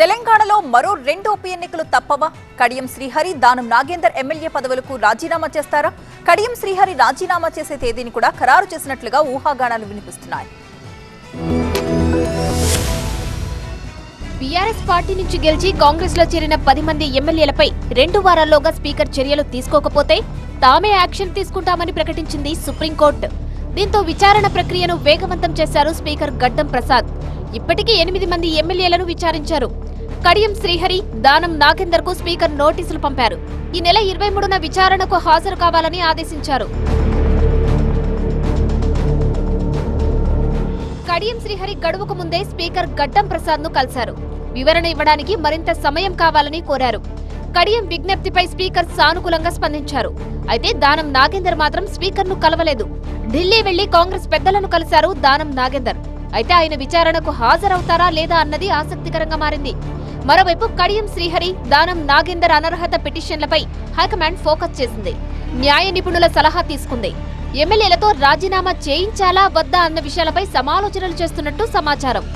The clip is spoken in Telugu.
తెలంగాణలో మరో రెండు ఉప ఎన్నికలు తప్పవా? కడియం శ్రీహరి దానం నాగేందర్ ఎమ్మెల్యే పదవులకు రాజీనామా చేస్తారా? కడియం శ్రీహరి రాజీనామా చేసే తేదీని కూడా ఖరారు చేసినట్లుగా ఊహాగానాలు వినిపిస్తున్నాయి. బీఆర్ఎస్ పార్టీ నుంచి గెలిచి కాంగ్రెస్లో చేరిన పది మంది ఎమ్మెల్యేలపై రెండు వారాల్లోగా స్పీకర్ చర్యలు తీసుకోకపోతే తామే యాక్షన్ తీసుకుంటామని ప్రకటించింది సుప్రీంకోర్టు. దీంతో విచారణ ప్రక్రియను వేగవంతం చేశారు స్పీకర్ గడ్డం ప్రసాద్. ఇప్పటికీ ఎనిమిది మంది ఎమ్మెల్యేలను విచారించారు. కడియం శ్రీహరి దానం నాగేందర్కు స్పీకర్ నోటీసులు పంపారు. ఈ నెల ఇరవై మూడున విచారణకు హాజరు కావాలని ఆదేశించారు. కడియం శ్రీహరి గడువుకు ముందే స్పీకర్ గడ్డం ప్రసాద్ను కలిశారు. వివరణ ఇవ్వడానికి మరింత సమయం కావాలని కోరారు. కడియం విజ్ఞప్తిపై స్పీకర్ సానుకూలంగా స్పందించారు. అయితే దానం నాగేందర్ మాత్రం స్పీకర్ను కలవలేదు. ఢిల్లీ వెళ్ళి కాంగ్రెస్ పెద్దలను కలిశారు దానం నాగేందర్. అయితే ఆయన విచారణకు హాజరవుతారా లేదా అన్నది ఆసక్తికరంగా మారింది. మరోవైపు కడియం శ్రీహరి దానం నాగేందర్ అనర్హత పిటిషన్లపై హైకమాండ్ ఫోకస్ చేసింది. న్యాయ నిపుణుల సలహా తీసుకుంది. ఎమ్మెల్యేలతో రాజీనామా చేయించాలా వద్దా అన్న విషయాలపై సమాలోచనలు చేస్తున్నట్టు సమాచారం.